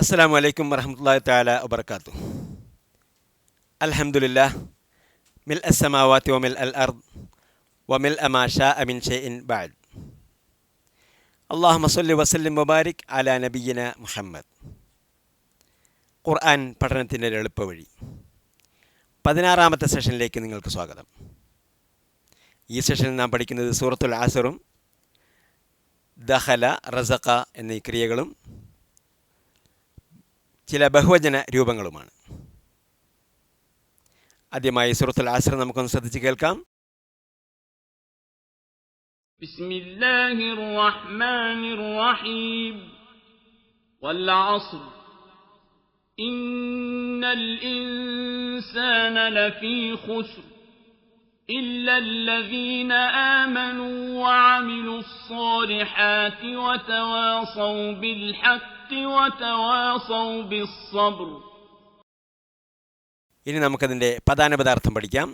അസ്സാം വലൈക്കും വരഹമുല്ലാ താല വബർക്കാത്തു അലഹമുല്ല മിൽ അസ്സമാവാത്തി വമിൽ അൽ അർദ് വമിൽ അമാഷ അമിൻ ഷെയ്ൻ ബാദ് അള്ളാഹു മസല്ലി വസല്ലിം മുബാരിക് അല നബീന മുഹമ്മദ്. ഖുർആൻ പഠനത്തിന്റെ ഒരു എളുപ്പവഴി. പതിനാറാമത്തെ സെഷനിലേക്ക് നിങ്ങൾക്ക് സ്വാഗതം. ഈ സെഷനിൽ നാം പഠിക്കുന്നത് സൂറത്തുൽ ആസറും ദഹല റസഖ എന്നീ ക്രിയകളും ചില ബഹുവചന രൂപങ്ങളുമാണ് ആദ്യമായി സൂറത്തുൽ ആസർ നമുക്കൊന്ന് ശ്രദ്ധിച്ച് കേൾക്കാം بسم الله الرحمن الرحيم والعصر إن الإنسان لفي خسر إلا الذين آمنوا وعملوا الصالحات وتواصوا بالحق وتواصوا بالصبر ഇനി നമുക്കതിൻ്റെ പ്രധാന പദാർത്ഥം പഠിക്കാം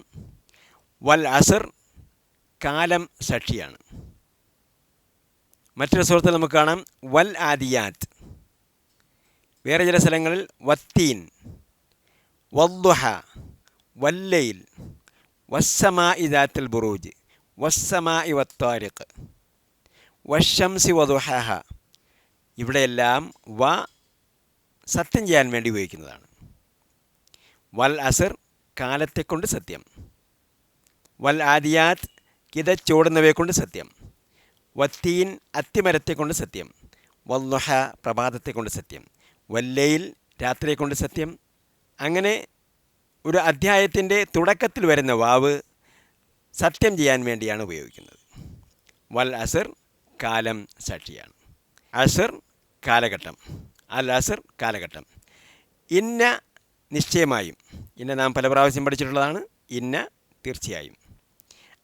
വൽ അസർ കാലം സാക്ഷിയാണ് മറ്റൊരു സുഹൃത്തിൽ നമുക്ക് കാണാം വൽ ആദിയാത്ത് വേറെ ചില സ്ഥലങ്ങളിൽ വത്തീൻ വദ്ദുഹ വല്ലയിൽ വസ്സമാ ഇദാത്തിൽ ബുറൂജ് വസ്സമാ വത്താരിഖ് വശംസി വധുഹ ഇവിടെയെല്ലാം വ സത്യം ചെയ്യാൻ വേണ്ടി ഉപയോഗിക്കുന്നതാണ്. വൽ അസർ കാലത്തെക്കൊണ്ട് സത്യം. വൽ ആദിയാത്ത് കൊണ്ട് സത്യം. വത്തീൻ അത്തിമരത്തെക്കൊണ്ട് സത്യം. വല്ലുഹ പ്രഭാതത്തെക്കൊണ്ട് സത്യം. വല്ലയിൽ രാത്രിയെ കൊണ്ട് സത്യം. അങ്ങനെ ഒരു അധ്യായത്തിന്റെ തുടക്കത്തിൽ വരുന്ന വാവ് സത്യം ചെയ്യാൻ വേണ്ടിയാണ് ഉപയോഗിക്കുന്നത്. വൽ അസർ കാലം സാക്ഷിയാണ് അസർ കാലഘട്ടം. അൽ അസർ കാലഘട്ടം. ഇന്ന നിശ്ചയമായും ഇന്ന നാം പല പ്രാവശ്യം പഠിച്ചിട്ടുള്ളതാണ് ഇന്ന തീർച്ചയായും.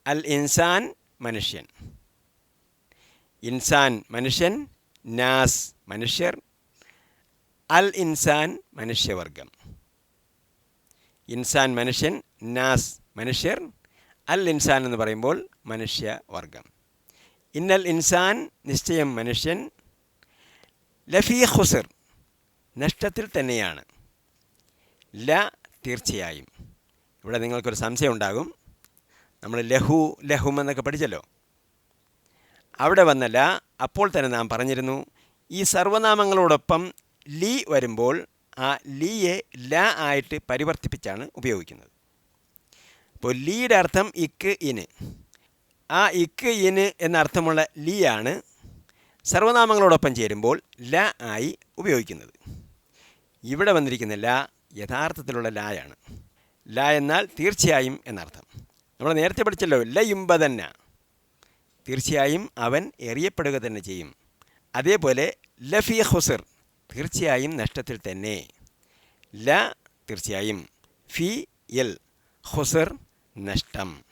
അൽ ഇൻസാൻ മനുഷ്യൻ. ഇൻസാൻ മനുഷ്യൻ നാസ് മനുഷ്യർ. അൽ ഇൻസാൻ മനുഷ്യവർഗം. ഇൻസാൻ മനുഷ്യൻ നാസ് മനുഷ്യർ അൽ ഇൻസാൻ എന്ന് പറയുമ്പോൾ മനുഷ്യവർഗം ഇന്നൽ ഇൻസാൻ നിശ്ചയം മനുഷ്യൻ ലഫീ ഹുസർ നഷ്ടത്തിൽ തന്നെയാണ്. ല തീർച്ചയായും. ഇവിടെ നിങ്ങൾക്കൊരു സംശയം ഉണ്ടാകും. നമ്മൾ ലഹു ലഹും എന്നൊക്കെ പഠിച്ചല്ലോ. അവിടെ വന്ന ല അപ്പോൾ തന്നെ നാം പറഞ്ഞിരുന്നു ഈ സർവനാമങ്ങളോടൊപ്പം ലി വരുമ്പോൾ ആ ലീയെ ല ആയിട്ട് പരിവർത്തിപ്പിച്ചാണ് ഉപയോഗിക്കുന്നത്. അപ്പോൾ ലീയുടെ അർത്ഥം ഇക്ക് ഇന് ആ ഇക്ക് ഇന് എന്നർത്ഥമുള്ള ലീ ആണ് സർവനാമങ്ങളോടൊപ്പം ചേരുമ്പോൾ ല ആയി ഉപയോഗിക്കുന്നത്. ഇവിടെ വന്നിരിക്കുന്ന ല യഥാർത്ഥത്തിലുള്ള ലായാണ്. ല എന്നാൽ തീർച്ചയായും എന്നർത്ഥം. നമ്മൾ നേരത്തെ പഠിച്ചല്ലോ ലയുമ്പ തന്നെ. തീർച്ചയായും അവൻ എറിയപ്പെടുക തന്നെ ചെയ്യും. അതേപോലെ ലഫി ഹുസർ തീർച്ചയായും നഷ്ടത്തിൽ തന്നെ. ല തീർച്ചയായും. ഫി എൽ. ഹുസർ നഷ്ടം.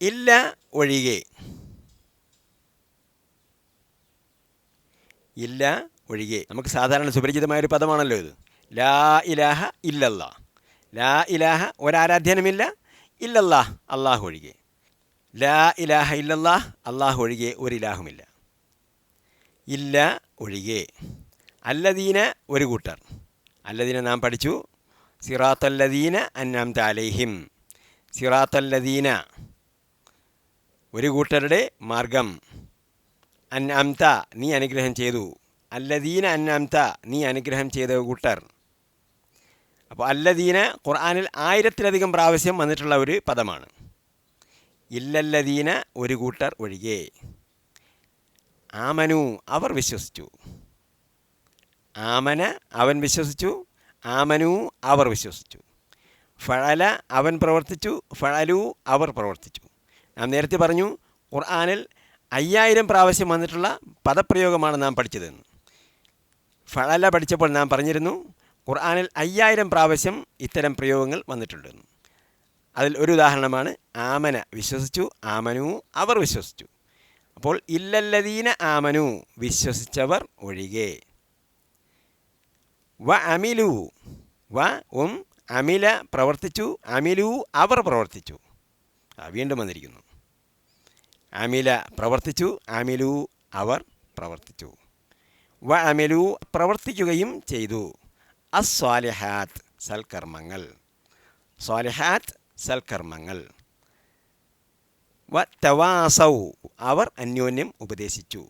ഇല്ല ഒഴികെ. ഇല്ല ഒഴികെ. നമുക്ക് സാധാരണ സുപരിചിതമായ ഒരു പദമാണല്ലോ ഇത്. ലാ ഇലാഹ ഇല്ലല്ലാ. ലാ ഇലാഹ ഒരാരാധ്യനമില്ല. ഇല്ലല്ലാ അള്ളാഹു ഒഴികെ. ലാ ഇലാഹ ഇല്ലല്ലാ അള്ളാഹു ഒഴികെ ഒരു ഇലാഹുമില്ല ഇല്ല ഒഴികെ. അല്ലദീന ഒരു കൂട്ടർ. അല്ലദീന നാം പഠിച്ചു. സിറാത്തല്ലദീന അന്നാം താലേഹിം സിറാത്തല്ലദീന ഒരു കൂട്ടരുടെ മാർഗം. അന്നാംത നീ അനുഗ്രഹം ചെയ്തു. അല്ലദീന അന്നാംത നീ അനുഗ്രഹം ചെയ്ത കൂട്ടർ. അപ്പോൾ അല്ലദീന ഖുർആാനിൽ ആയിരത്തിലധികം പ്രാവശ്യം വന്നിട്ടുള്ള ഒരു പദമാണ്. ഇല്ലല്ലദീന ഒരു കൂട്ടർ ഒഴികെ. ആമനു അവർ വിശ്വസിച്ചു. ആമന അവൻ വിശ്വസിച്ചു ആമനു അവർ വിശ്വസിച്ചു. ഫഴല അവൻ പ്രവർത്തിച്ചു ഫഴലു അവർ പ്രവർത്തിച്ചു. നാം നേരത്തെ പറഞ്ഞു ഖുർആാനിൽ അയ്യായിരം പ്രാവശ്യം വന്നിട്ടുള്ള പദപ്രയോഗമാണ് നാം പഠിച്ചതെന്ന്. ഫഴല പഠിച്ചപ്പോൾ നാം പറഞ്ഞിരുന്നു ഖുർആാനിൽ അയ്യായിരം പ്രാവശ്യം ഇത്തരം പ്രയോഗങ്ങൾ വന്നിട്ടുണ്ടെന്ന്. അതിൽ ഒരു ഉദാഹരണമാണ് ആമന വിശ്വസിച്ചു ആമനു അവർ വിശ്വസിച്ചു. അപ്പോൾ ഇല്ലല്ലദീന ആമനു വിശ്വസിച്ചവർ ഒഴികെ. വ അമിലു. വ ഉം അമില പ്രവർത്തിച്ചു. അമിലു അവർ പ്രവർത്തിച്ചു. വീണ്ടും വന്നിരിക്കുന്നു. അമില പ്രവർത്തിച്ചു. അമിലു അവർ പ്രവർത്തിച്ചു. വ അമിലു പ്രവർത്തിക്കുകയും ചെയ്തു. അസ്വാലിഹാത്ത് സൽക്കർമ്മങ്ങൾ. സ്വാലിഹാത്ത് സൽക്കർമ്മങ്ങൾ. വ തവാസൗ അവർ അന്യോന്യം ഉപദേശിച്ചു.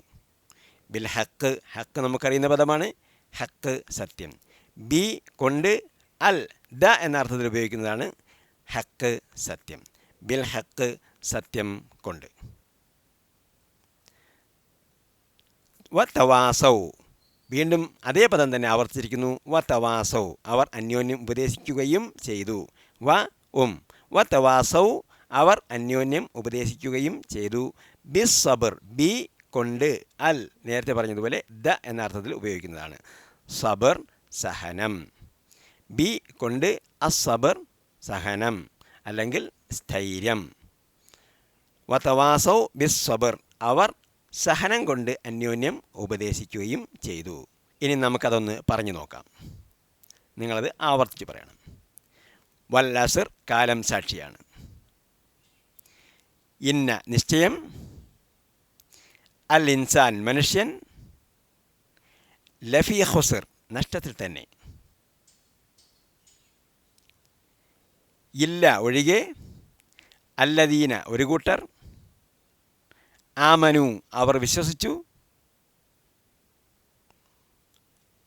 ബിൽ ഹക്ക് ഹക്ക് നമുക്കറിയുന്ന പദമാണ്. ഹക്ക് സത്യം. ബി കൊണ്ട് അൽ ദ എന്ന അർത്ഥത്തിൽ ഉപയോഗിക്കുന്നതാണ് ഹക്ക് സത്യം. ബിൽ ഹക്ക് സത്യം കൊണ്ട്. വ തവാസൗ വീണ്ടും അതേ പദം തന്നെ ആവർത്തിച്ചിരിക്കുന്നു. വ തവാസൗ അവർ അന്യോന്യം ഉപദേശിക്കുകയും ചെയ്തു. വ ഉം. വ തവാസൗ അവർ അന്യോന്യം ഉപദേശിക്കുകയും ചെയ്തു. ബിസ് സബർ ബി കൊണ്ട് അൽ നേരത്തെ പറഞ്ഞതുപോലെ ദ എന്ന അർത്ഥത്തിൽ ഉപയോഗിക്കുന്നതാണ്. സബർ സഹനം. ബി കൊണ്ട് അസബർ സഹനം അല്ലെങ്കിൽ സ്ഥൈര്യം. വതവാസൗ ബിസ്വബർ അവർ സഹനം കൊണ്ട് അന്യോന്യം ഉപദേശിക്കുകയും ചെയ്തു. ഇനി നമുക്കതൊന്ന് പറഞ്ഞു നോക്കാം. നിങ്ങളത് ആവർത്തിച്ച് പറയണം. വല്ലാസിർ കാലം സാക്ഷിയാണ്. ഇന്ന നിശ്ചയം അൽ ഇൻസാൻ മനുഷ്യൻ ലഫി ഹുസർ നഷ്ടത്തിൽ തന്നെ. ഇല്ല ഒഴികെ അല്ലദീന ഒരു കൂട്ടർ. ആമനു അവർ വിശ്വസിച്ചു.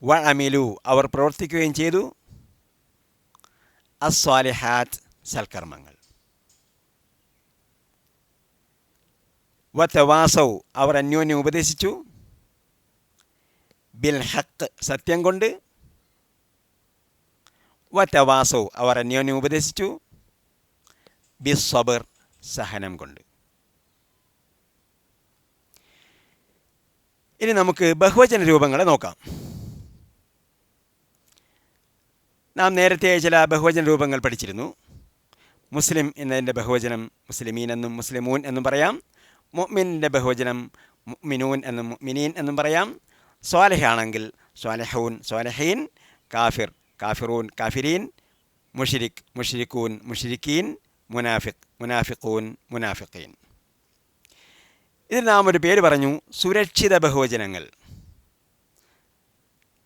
വ അമിലു അവർ പ്രവർത്തിക്കുകയും ചെയ്തു. അസ്വാലിഹാത്ത് സൽക്കർമ്മങ്ങൾ. വ തവാസൗ അവർ അന്യോന്യം ഉപദേശിച്ചു. ബിൽ ഹക്ക് സത്യം കൊണ്ട്. വ തവാസൗ അവർ അന്യോന്യം ഉപദേശിച്ചു. ബി സബർ സഹനം കൊണ്ട്. ഇനി നമുക്ക് ബഹുവചന രൂപങ്ങളെ നോക്കാം. നാം നേരത്തെ ചില ബഹുവചന രൂപങ്ങൾ പഠിച്ചിരുന്നു. മുസ്ലിം എന്നതിന്റെ ബഹുവചനം മുസ്ലിമീൻ എന്നും മുസ്ലിമൂൻ എന്നും പറയാം. മുഅ്മിനിന്റെ ബഹുവചനം മുഅ്മിനൂൻ എന്നും മുഅ്മിനീൻ എന്നും പറയാം. സ്വാലഹാണെങ്കിൽ സ്വാലഹൂൻ സ്വാലഹീൻ കാഫിർ കാഫിറൂൻ കാഫിരീൻ മുഷിരിക് മുഷിരിക്കൂൻ മുഷിരിക്കീൻ മുനാഫിഖ് മുനാഫിഖൂൻ മുനാഫിഖീൻ. ഇതിൽ നാം ഒരു പേര് പറഞ്ഞു സുരക്ഷിത ബഹുവചനങ്ങൾ.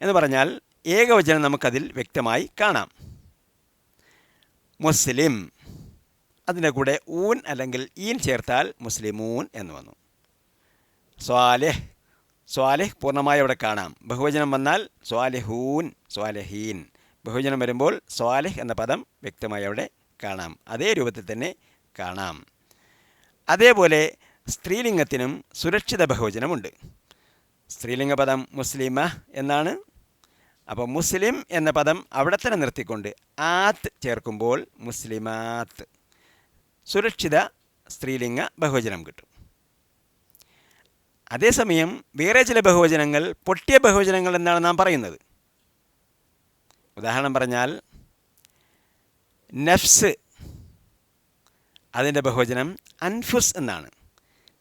എന്ന് പറഞ്ഞാൽ ഏകവചനം നമുക്കതിൽ വ്യക്തമായി കാണാം. മുസ്ലിം അതിന്റെ കൂടെ ഊൻ അല്ലെങ്കിൽ ഈൻ ചേർത്താൽ മുസ്ലിമൂൻ എന്ന് വന്നു. സ്വാലെഹ് സ്വാലെഹ് പൂർണമായി അവിടെ കാണാം. ബഹുവചനം വന്നാൽ സ്വാലെഹൂൻ സ്വാലെഹീൻ. ബഹുവചനം വരുമ്പോൾ സ്വാലെഹ് എന്ന പദം വ്യക്തമായി അവിടെ കാണാം. അതേ രൂപത്തിൽ തന്നെ കാണാം. അതേപോലെ സ്ത്രീലിംഗത്തിനും സുരക്ഷിത ബഹുവചനമുണ്ട്. സ്ത്രീലിംഗ പദം മുസ്ലിമ എന്നാണ്. അപ്പോൾ മുസ്ലിം എന്ന പദം അവിടെ തന്നെ നിർത്തിക്കൊണ്ട് ആത്ത് ചേർക്കുമ്പോൾ മുസ്ലിമാത്ത്. സുരക്ഷിത സ്ത്രീലിംഗ ബഹുവചനം കിട്ടും. അതേസമയം വേറെ ചില ബഹുവചനങ്ങൾ പൊട്ടിയ ബഹുവചനങ്ങൾ എന്നാണ് നാം പറയുന്നത്. ഉദാഹരണം പറഞ്ഞാൽ നഫ്സ് അതിന്റെ ബഹുവചനം അൻഫുസ് എന്നാണ്.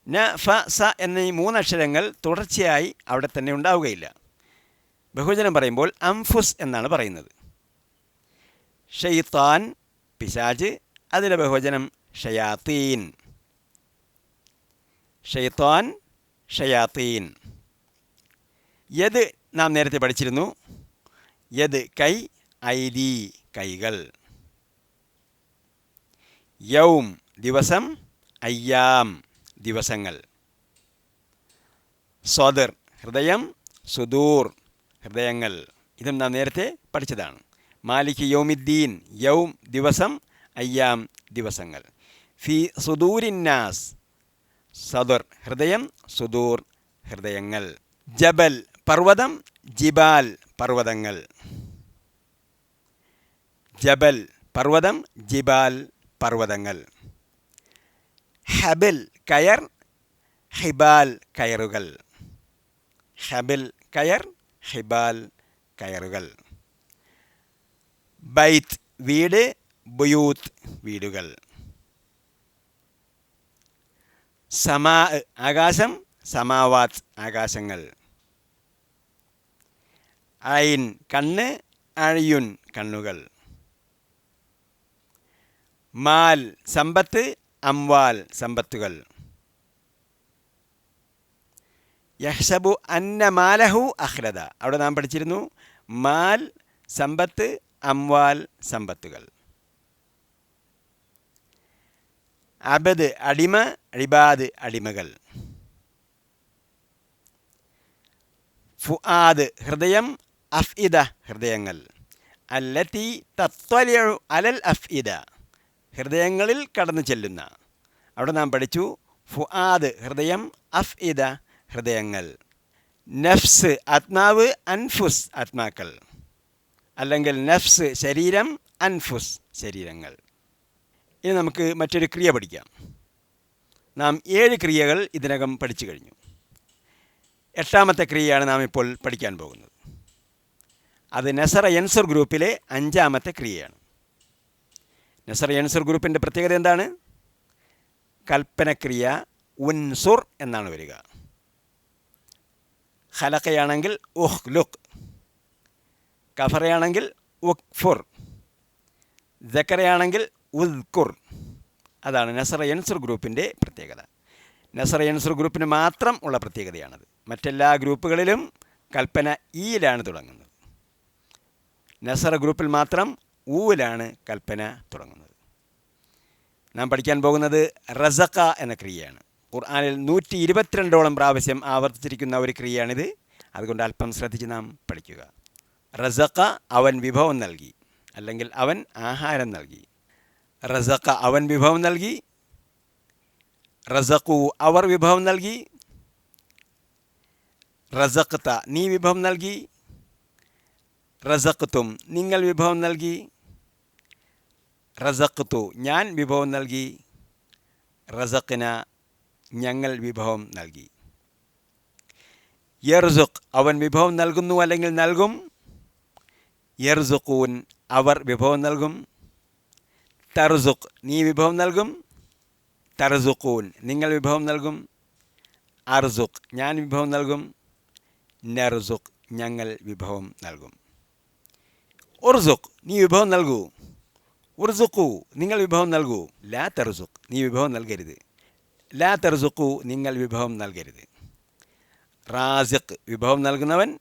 ന ഫ സ എന്നീ മൂന്നക്ഷരങ്ങൾ തുടർച്ചയായി അവിടെ തന്നെ ഉണ്ടാവുകയില്ല. ബഹുവചനം പറയുമ്പോൾ അംഫുസ് എന്നാണ് പറയുന്നത്. ഷെയ്ത്താൻ പിശാജ് അതിന്റെ ബഹുവചനം ഷയാത്തീൻ ഷെയ്ത്താൻ ഷയാത്തീൻ യത് നാം നേരത്തെ പഠിച്ചിരുന്നു. യത് കൈ ഐദി കൈകൾ. യൗം ദിവസം അയ്യാം ദിവസങ്ങൾ. സ്വദർ ഹൃദയം സുദൂർ ഹൃദയങ്ങൾ. ഇതും നാം നേരത്തെ പഠിച്ചതാണ്. മാലിക് യൗമിദ്ദീൻ യൗം ദിവസം അയ്യാം ദിവസങ്ങൾ. ഫി സുദൂരിന്നാസ്. സദുർ ഹൃദയം സുദൂർ ഹൃദയങ്ങൾ. ജബൽ പർവതം ജിബാൽ പർവതങ്ങൾ. ജബൽ പർവതം ജിബാൽ പർവതങ്ങൾ. ഹബിൽ കയർ ഹിബാൽ കയറുകൾ. ഹബിൽ കയർ ഹിബാൽ കയറുകൾ. ബൈത്ത് വീട് ബുയൂത്ത് വീടുകൾ. സമാ ആകാശം സമാവാത്ത് ആകാശങ്ങൾ. ഐൻ കണ്ണ് അഴിയുൻ കണ്ണുകൾ. മാൽ സമ്പത്ത് അംവാൽ സമ്പത്തുകൾ. യഹ്സബു അന്ന മാലഹു അഹ്ലദ. അവിടെ നാം പഠിച്ചിരുന്നു മാൽ സമ്പത്ത് അംവാൽ സമ്പത്തുകൾ. അബദ് അടിമ ഇബാദ് അടിമകൾ. ഫുആദ് ഹൃദയം അഫ്ഇദ ഹൃദയങ്ങൾ. അല്ലത്തി തത്വലിയു അലൽ അഫ്ഇദ. ഹൃദയങ്ങളിൽ കടന്നു ചെല്ലുന്ന. അവിടെ നാം പഠിച്ചു ഫുആദ് ഹൃദയം അഫ്ഇദ ഹൃദയങ്ങൾ. നഫ്സ് ആത്മാവ് അൻഫുസ് ആത്മാക്കൾ. അല്ലെങ്കിൽ നഫ്സ് ശരീരം അൻഫുസ് ശരീരങ്ങൾ. ഇനി നമുക്ക് മറ്റൊരു ക്രിയ പഠിക്കാം. നാം ഏഴ് ക്രിയകൾ ഇതിനകം പഠിച്ചു കഴിഞ്ഞു. എട്ടാമത്തെ ക്രിയയാണ് നാം ഇപ്പോൾ പഠിക്കാൻ പോകുന്നത്. അത് നെസർ എൻസർ ഗ്രൂപ്പിലെ അഞ്ചാമത്തെ ക്രിയയാണ്. നെസർ എൻസർ ഗ്രൂപ്പിന്റെ പ്രത്യേകത എന്താണ്? കൽപ്പനക്രിയ ഉൻസുർ എന്നാണ് വരിക. ഹലക്കയാണെങ്കിൽ ഉഹ് ലുക്ക് കഫറയാണെങ്കിൽ ഉഖ്ഫുർ ജക്കറയാണെങ്കിൽ ഉദ്കുർ അതാണ് നസറയൻസർ ഗ്രൂപ്പിന്റെ പ്രത്യേകത. നസറയൻസർ ഗ്രൂപ്പിന് മാത്രം ഉള്ള പ്രത്യേകതയാണത്. മറ്റെല്ലാ ഗ്രൂപ്പുകളിലും കൽപ്പന ഈയിലാണ് തുടങ്ങുന്നത്. നസറ ഗ്രൂപ്പിൽ മാത്രം ഊവിലാണ് കൽപ്പന തുടങ്ങുന്നത്. നാം പഠിക്കാൻ പോകുന്നത് റസക്ക എന്ന ക്രിയയാണ്. ഖുർആാനിൽ നൂറ്റി ഇരുപത്തിരണ്ടോളം പ്രാവശ്യം ആവർത്തിച്ചിരിക്കുന്ന ഒരു ക്രിയയാണിത്. അതുകൊണ്ട് അല്പം ശ്രദ്ധിച്ച് നാം പഠിക്കുക. റസക്ക അവൻ വിഭവം നൽകി. അല്ലെങ്കിൽ അവൻ ആഹാരം നൽകി. റസക്ക അവൻ വിഭവം നൽകി റസഖു അവർ വിഭവം നൽകി റസഖത്ത നീ വിഭവം നൽകി റസഖത്തും നിങ്ങൾ വിഭവം നൽകി റസഖത്തു ഞാൻ വിഭവം നൽകി റസഖിന ഞങ്ങൾ വിഭവം നൽകി. യർസുഖ് അവൻ വിഭവം നൽകുന്നു അല്ലെങ്കിൽ നൽകും യർസുഖൂൻ അവർ വിഭവം നൽകും തർസുഖ്. നീ വിഭവം നൽകും തർസുഖൂൻ നിങ്ങൾ വിഭവം നൽകും അർസുഖ്. ഞാൻ വിഭവം നൽകും നർസുഖ്. ഞങ്ങൾ വിഭവം നൽകും. ഉർസുഖ്. നീ വിഭവം നൽകൂ. ഉർസുഖു. നിങ്ങൾ വിഭവം നൽകൂ. ലാ തർസുഖ്. നീ വിഭവം നൽകരുത്. ലാ തർസുഖു. നിങ്ങൾ വിഭവം നൽകരുത്. റാസിഖ് വിഭവം നൽകുന്നവൻ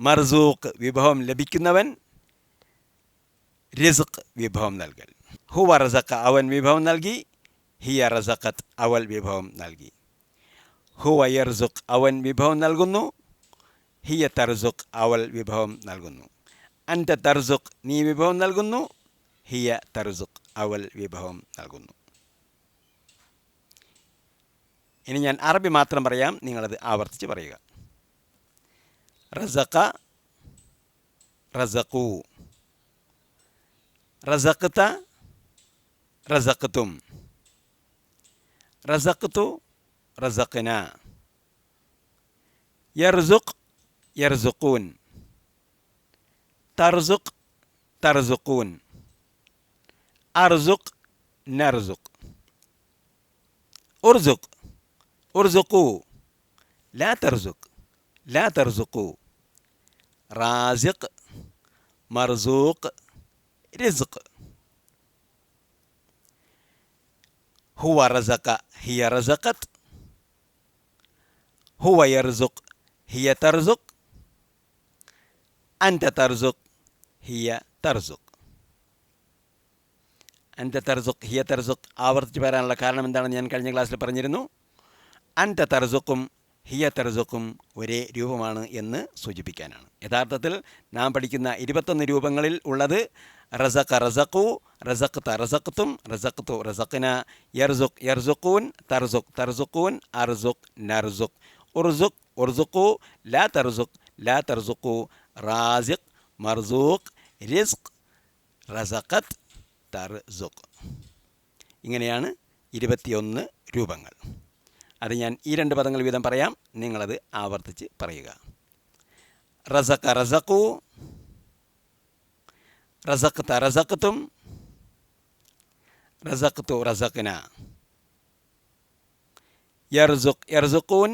മർസൂഖ് വിഭവം ലഭിക്കുന്നവൻ റിസ്ഖ് വിഭവം നൽകൽ ഹുവ റസക്ക അവൻ വിഭവം നൽകി ഹിയ റസഖത്ത് അവൾ വിഭവം നൽകി ഹുവ യർസുഖ് അവൻ വിഭവം നൽകുന്നു ഹിയ തർസുഖ് അവൾ വിഭവം നൽകുന്നു അൻത തർസുഖ് നീ വിഭവം നൽകുന്നു ഹിയ തർസുഖ് അവൾ വിഭവം നൽകുന്നു ഇനി ഞാൻ അറബി മാത്രം പറയാം നിങ്ങളത് ആവർത്തിച്ച് പറയുക. റസക്ക റസഖു. റസഖത്ത റസഖത്തും റസഖത്തു റസഖന യർസുഖ് യർസുഖൂൻ തർസുഖ് തർസുഖൂൻ അർസുഖ് നർസുഖ് ഉർസുഖ് ഉർസുഖു ലാ തർസുഖ് ലാ തർസുഖു റാസിഖ് മർസൂഖ് റിസ്ഖ് هو റസഖ هي رزقت ഹുവ يرزق هي ترزق أنت ترزق هي ترزق അൻത തർസുഖ് ഹിയ തർസുഖ് ആവർത്തിച്ച് പറയാനുള്ള കാരണം എന്താണെന്ന് ഞാൻ കഴിഞ്ഞ ക്ലാസ്സിൽ പറഞ്ഞിരുന്നു. അൻത തർസുഖും ഹിയ തർസുഖും ഒരേ രൂപമാണ് എന്ന് സൂചിപ്പിക്കാനാണ്. യഥാർത്ഥത്തിൽ നാം പഠിക്കുന്ന ഇരുപത്തൊന്ന് രൂപങ്ങളിൽ ഉള്ളത് റസഖ റസഖു റസഖ്ത റസഖ്തും റസഖ്തു റസഖിന യർസുഖ് യർസുഖൂൻ തർസുഖ് തർസുഖൂൻ അർസുഖ് നർസുഖ് ഉർസുഖ് ഉർസുഖു ലാ തർസുഖ് ലാ തർസുഖു റാസിഖ് മർസൂഖ് റിസ്ഖ് റസഖത്ത് തർസുഖ് ഇങ്ങനെയാണ് ഇരുപത്തിയൊന്ന് രൂപങ്ങൾ. അത് ഞാൻ ഈ രണ്ട് പദങ്ങൾ വീതം പറയാം. നിങ്ങളത് ആവർത്തിച്ച് പറയുക. റസഖ റസക്കു റസക്ത റസക്തും റസക്തു റസക്ന യർസുഖ് യർസുഖൂൻ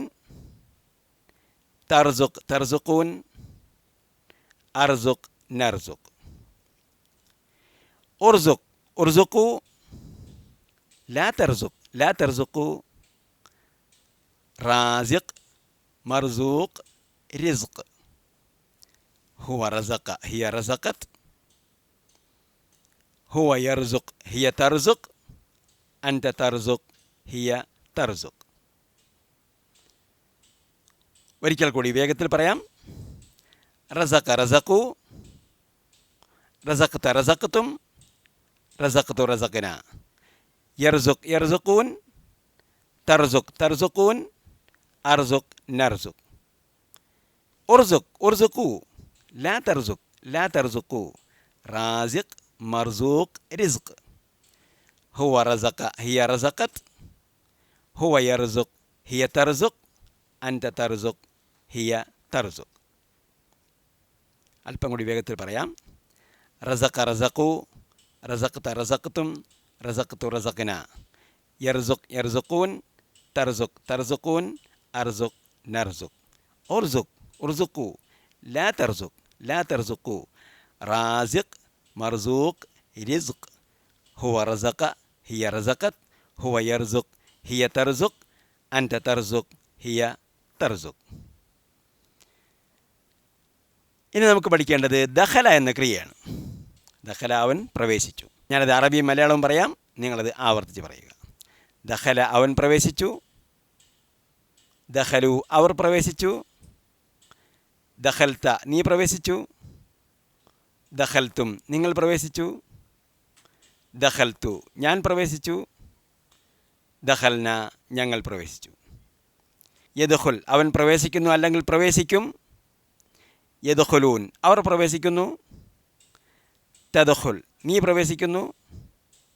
തർസുഖ് തർസുഖൂൻ അർസുഖ് നർസുഖ് ഉർസുഖ് ഉർസുഖു ലാ തർസുഖ് ലാ തർസുഖു റാസിഖ് മർസൂഖ് റിസ്ഖ് ഹുവ റസഖ ഹിയ റസഖത്ത് ഹുവ يرزق ഹിയ ترزق. അൻത ترزق ഹിയ ترزق. ഒരിക്കൽ കൂടി വേഗത്തിൽ പറയാം. റസഖ റസഖു റസഖ്ത റസഖ്തും റസഖ്തു റസഖന. യർസുഖ് യർസുഖൂൻ തർസുഖ് തർസുഖൂൻ അർസുഖ് നർസുഖ്. ഉർസുഖ് ഉർസുഖു ലാ തർസുഖ് ലാ തർസുഖു. റാസിഖ് മർസൂഖ് റിസ്ഖ് ഹുവ റസഖ ഹിയ റസഖത്ത് ഹുവ യർസുഖ് ഹിയ തർസുഖ് അൻത തർസുഖ് ഹിയ തർസുഖ് അല്പം കൂടി വേഗത്തിൽ പറയാം. റസഖ റസഖു റസഖ്ത റസഖ്തും റസഖ്തു റസഖന യർസുഖ് യർസുഖൂൻ തർസുഖ് തർസുഖൂൻ അർസുഖ് നർസുഖ് ഉർസുഖ് ഉർസുഖു ലാ തർസുഖ് ലാ തർസുഖു റാസിഖ് മർസൂഖ് റിസ്ഖ് ഹുവ റസഖ ഹിയ റസഖത്ത് ഹുവ യർസുഖ് ഹിയ തർസുഖ് അൻത തർസുഖ് ഹിയ തർസുഖ് ഇനി നമുക്ക് പഠിക്കേണ്ടത് ദഹല എന്ന ക്രിയയാണ്. ദഹല അവൻ പ്രവേശിച്ചു. ഞാനത് അറബി മലയാളവും പറയാം. നിങ്ങളത് ആവർത്തിച്ച് പറയുക. ദഹല അവൻ പ്രവേശിച്ചു. ദഹലു അവർ പ്രവേശിച്ചു. ദഹൽത്ത നീ പ്രവേശിച്ചു. ദഹൽത്തും നിങ്ങൾ പ്രവേശിച്ചു? ദഹൽത്തു ഞാൻ പ്രവേശിച്ചു? ദഹൽന ഞങ്ങൾ പ്രവേശിച്ചു. യദുഹുൽ അവൻ പ്രവേശിക്കുന്നു അല്ലെങ്കിൽ പ്രവേശിക്കും? യദുഹുലൂൻ അവർ പ്രവേശിക്കുന്നു? തദഹുൽ നീ പ്രവേശിക്കുന്നു?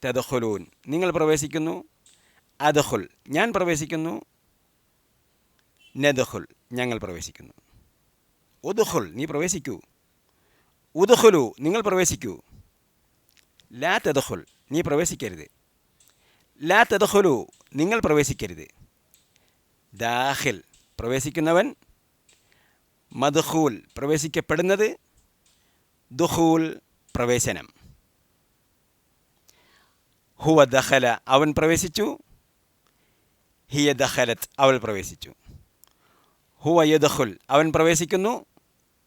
തദഹുലൂൻ നിങ്ങൾ പ്രവേശിക്കുന്നു? അദഹുൽ ഞാൻ പ്രവേശിക്കുന്നു? നദഹുൽ ഞങ്ങൾ പ്രവേശിക്കുന്നു. ഉദുഹുൽ നീ പ്രവേശിക്കൂ. ഉദുഹുലു നിങ്ങൾ പ്രവേശിക്കൂ. ലാ തദഹുൽ നീ പ്രവേശിക്കരുത്. ലാ തദഹുലു നിങ്ങൾ പ്രവേശിക്കരുത്. ദാഹിൽ പ്രവേശിക്കുന്നവൻ മദ്ഹൂൽ പ്രവേശിക്കപ്പെടുന്നത് ദുഹൂൽ പ്രവേശനം. ഹുവ ദഹല അവൻ പ്രവേശിച്ചു. ഹിയ ദഹലത്ത് അവൾ പ്രവേശിച്ചു. ഹുവ യദഹുൽ അവൻ പ്രവേശിക്കുന്നു.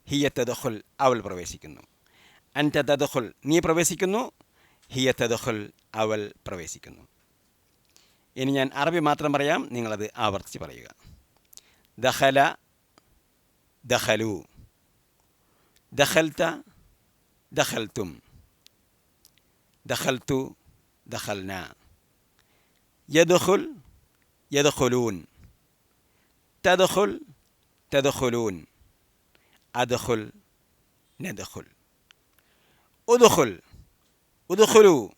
ഹിയ തദഹുൽ അവൾ പ്രവേശിക്കുന്നു. അന്റദുഹുൽ നീ പ്രവേശിക്കുന്നു. ഹിയത്തദുഹുൽ തദഹുൽ അവൾ പ്രവേശിക്കുന്നു. ഇനി ഞാൻ അറബി മാത്രം പറയാം നിങ്ങളത് ആവർത്തിച്ച് പറയുക. ദഹല ദഹലു ദഹൽത്ത ദഹൽത്തും ദഹൽത്തു ദഹൽന യദുഹുൽ യദുഹുലൂൻ തദുഹുൽ തദുഹുലൂൻ أدخل ندخل. أدخل أدخلوا.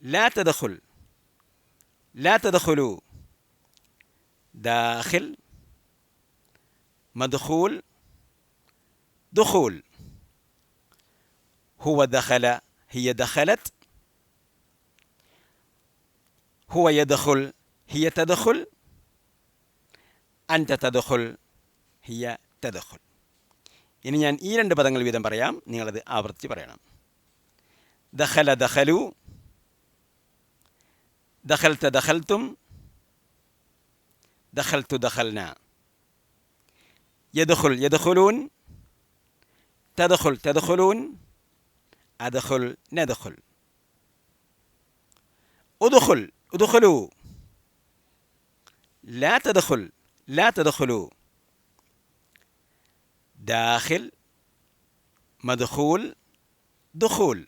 لا تدخل لا تدخلوا. داخل مدخول دخول. هو دخل هي دخلت. هو يدخل هي تدخل. أنت تدخل هي تدخل. ഇനി ഞാൻ ഈ രണ്ട് പദങ്ങൾ വീതം പറയാം. നിങ്ങളത് ആവർത്തി പറയണം. ദഹല ദഹലു ദഹൽത്ത ദഹൽത്തും ദഹൽത്തു ദഹൽന യദുഹുൽ യദുഹുലൂൻ തദുഹുൽ തദുഹുലൂൻ അദഹുൽ നദുഹുൽ ഉദുഹുൽ ഉദുഹുലു ലാ തദുഹുൽ ലാ തദഹുലു داخل مدخول دخول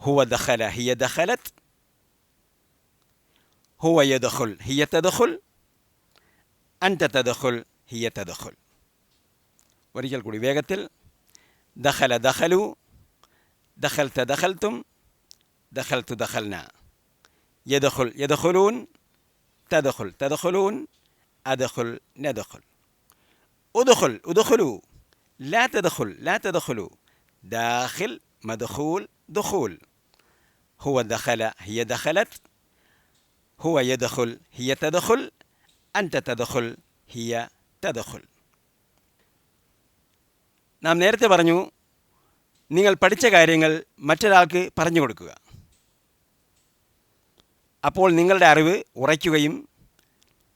هو دخل هي دخلت هو يدخل هي تدخل أنت تدخل هي تدخل ഒരിക്കൽ കൂടി വേഗത്തിൽ ദഖല ദഖലു ദഖൽത്ത ദഖൽത്തും ദഖൽത്തു ദഖൽന യദഖുൽ യദഖുലൂൻ തദഖുൽ തദഖുലൂൻ അദഖുൽ നദഖുൽ ادخل ادخلوا. لا تدخل لا تدخلوا. داخل مدخول دخول. هو دخل هي دخلت. هو يدخل هي تدخل. انت تدخل هي تدخل. നാം നേരത്തെ പറഞ്ഞു നിങ്ങൾ പഠിച്ച കാര്യങ്ങൾ മറ്റൊരാൾക്ക് പറഞ്ഞു കൊടുക്കുക. അപ്പോൾ നിങ്ങളുടെ അറിവ് ഉറയ്ക്കുകയും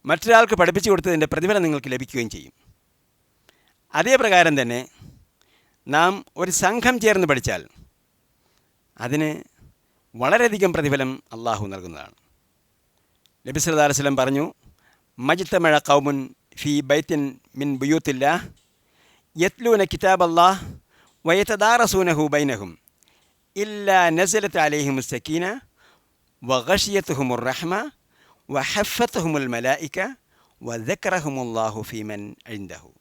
മറ്റൊരാൾക്ക് പഠിപ്പിച്ചു കൊടുത്തതിന്റെ പ്രതിഫലം നിങ്ങൾക്ക് ലഭിക്കുകയും ചെയ്യും. അതേ പ്രകാരം തന്നെ നാം ഒരു സംഘം ചേർന്ന് പഠിച്ചാൽ അതിന് വളരെയധികം പ്രതിഫലം അള്ളാഹു നൽകുന്നതാണ്. നബി അലൈഹി വസല്ലം പറഞ്ഞു മജിത്തമഴ കൗമുൻ ഫി ബൈത്തിൻ മിൻ ബുയൂത്തില്ല യത്ലൂന കിതാബ് അള്ളാഹ് വയത്തദാറസൂനഹു ബൈനഹും ഇല്ല നസലത്ത് അലേഹിമു സക്കീന വഷിയത്തുഹുമുർ റഹ്മ വഹഫത്തുഹുമുൽ മലായിക്ക വദക്കറഹുമുല്ലാഹു ഫീമൻ അഴിന്തഹു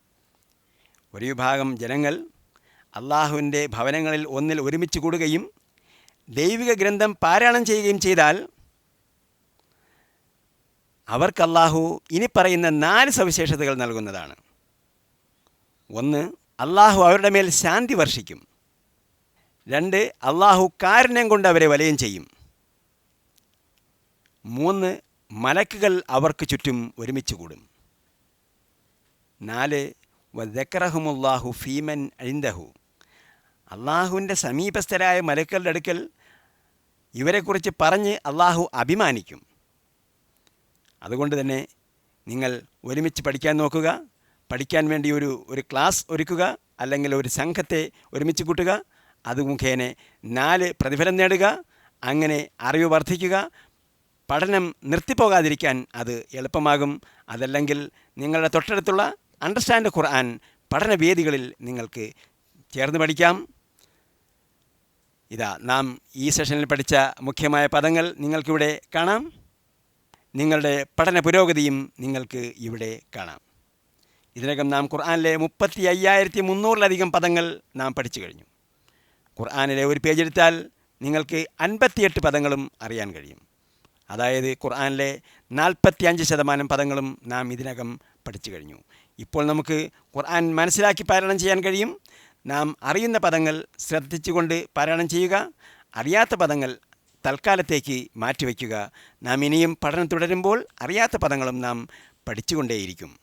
ഒരു വിഭാഗം ജനങ്ങൾ അള്ളാഹുവിന്റെ ഭവനങ്ങളിൽ ഒന്നിൽ ഒരുമിച്ച് കൂടുകയും ദൈവിക ഗ്രന്ഥം പാരായണം ചെയ്യുകയും ചെയ്താൽ അവർക്ക് അള്ളാഹു ഇനി പറയുന്ന നാല് സവിശേഷതകൾ നൽകുന്നതാണ്. ഒന്ന് അള്ളാഹു അവരുടെ മേൽ ശാന്തി വർഷിക്കും. രണ്ട് അള്ളാഹു കാരുണ്യം കൊണ്ട് അവരെ വലയം ചെയ്യും. മൂന്ന് മലക്കുകൾ അവർക്ക് ചുറ്റും ഒരുമിച്ച് കൂടും. നാല് വദക്കറഹുമുല്ലാഹു ഫീമൻ അഴിന്തഹു അള്ളാഹുവിന്റെ സമീപസ്ഥരായ മലക്കളുടെ അടുക്കൽ ഇവരെക്കുറിച്ച് പറഞ്ഞ് അള്ളാഹു അഭിമാനിക്കും. അതുകൊണ്ട് തന്നെ നിങ്ങൾ ഒരുമിച്ച് പഠിക്കാൻ നോക്കുക പഠിക്കാൻ വേണ്ടി ഒരു ഒരു ക്ലാസ് ഒരുക്കുക അല്ലെങ്കിൽ ഒരു സംഘത്തെ ഒരുമിച്ച് കൂട്ടുക അത് മുഖേന നാല് പ്രതിഫലം നേടുക അങ്ങനെ അറിവ് വർദ്ധിക്കുക പഠനം നിർത്തിപ്പോകാതിരിക്കാൻ അത് എളുപ്പമാകും. അതല്ലെങ്കിൽ നിങ്ങളുടെ തൊട്ടടുത്തുള്ള അണ്ടർസ്റ്റാൻഡ് ഖുർആൻ പഠനവേദികളിൽ നിങ്ങൾക്ക് ചേർന്ന് പഠിക്കാം. ഇതാ നാം ഈ സെഷനിൽ പഠിച്ച മുഖ്യമായ പദങ്ങൾ നിങ്ങൾക്കിവിടെ കാണാം. നിങ്ങളുടെ പഠന പുരോഗതിയും നിങ്ങൾക്ക് ഇവിടെ കാണാം. ഇതിനകം നാം ഖുർആാനിലെ മുപ്പത്തി അയ്യായിരത്തി മുന്നൂറിലധികം പദങ്ങൾ നാം പഠിച്ചു കഴിഞ്ഞു. ഖുർആാനിലെ ഒരു പേജ് എടുത്താൽ നിങ്ങൾക്ക് അൻപത്തിയെട്ട് പദങ്ങളും അറിയാൻ കഴിയും. അതായത് ഖുർആാനിലെ നാൽപ്പത്തി അഞ്ച് ശതമാനം പദങ്ങളും നാം ഇതിനകം പഠിച്ചു കഴിഞ്ഞു. ഇപ്പോൾ നമുക്ക് ഖുർആൻ മനസ്സിലാക്കി പാരായണം ചെയ്യാൻ കഴിയും. നാം അറിയുന്ന പദങ്ങൾ ശ്രദ്ധിച്ചുകൊണ്ട് പാരായണം ചെയ്യുക. അറിയാത്ത പദങ്ങൾ തൽക്കാലത്തേക്ക് മാറ്റിവെക്കുക. നാം ഇനിയും പഠനം തുടരുമ്പോൾ അറിയാത്ത പദങ്ങളും നാം പഠിച്ചുകൊണ്ടേയിരിക്കും.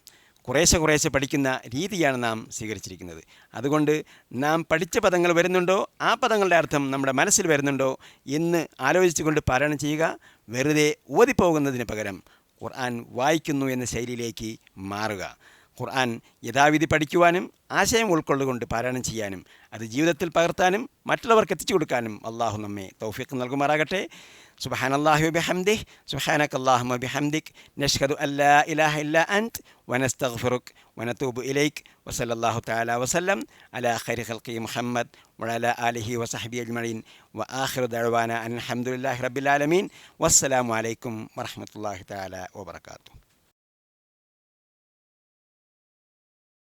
കുറേശ്ശെ കുറേശ്ശെ പഠിക്കുന്ന രീതിയാണ് നാം സ്വീകരിച്ചിരിക്കുന്നത്. അതുകൊണ്ട് നാം പഠിച്ച പദങ്ങൾ വരുന്നുണ്ടോ ആ പദങ്ങളുടെ അർത്ഥം നമ്മുടെ മനസ്സിൽ വരുന്നുണ്ടോ എന്ന് ആലോചിച്ചുകൊണ്ട് പാരായണം ചെയ്യുക. വെറുതെ ഓതിപ്പോകുന്നതിന് പകരം ഖുർആൻ വായിക്കുന്നു എന്ന ശൈലിയിലേക്ക് മാറുക. ഖുർആൻ യഥാവിധി പഠിക്കുവാനും ആശയം ഉൾക്കൊള്ളുകൊണ്ട് പാരായണം ചെയ്യാനും അത് ജീവിതത്തിൽ പകർത്താനും മറ്റുള്ളവർക്ക് എത്തിച്ചു കൊടുക്കാനും അള്ളാഹു നമ്മെ തൗഫീഖ് നൽകുമാറാകട്ടെ. സുബഹാൻ അള്ളാഹു ബിഹംദിഹ് സുബഹാനക് അള്ളാഹു ബിഹംദിക് നഷ്ഹദു അല്ലാ ഇലാഹ ഇല്ല അൻത് വനസ്തഗ്ഫിറുക് വനതൂബു ഇലൈക് വസല്ലല്ലാഹു തആല വസല്ലം അലാ ഖൈരി ഖൽഖി മുഹമ്മദ് വഅലാ ആലിഹി വസഹബി അജ്മഈൻ വആഖിറു ദഅവാനാ അൽഹംദുലില്ലാഹി റബ്ബിൽ ആലമീൻ. വസ്സലാമു അലൈക്കും വറഹ്മത്തുള്ളാഹി തആല വബറകാതുഹു.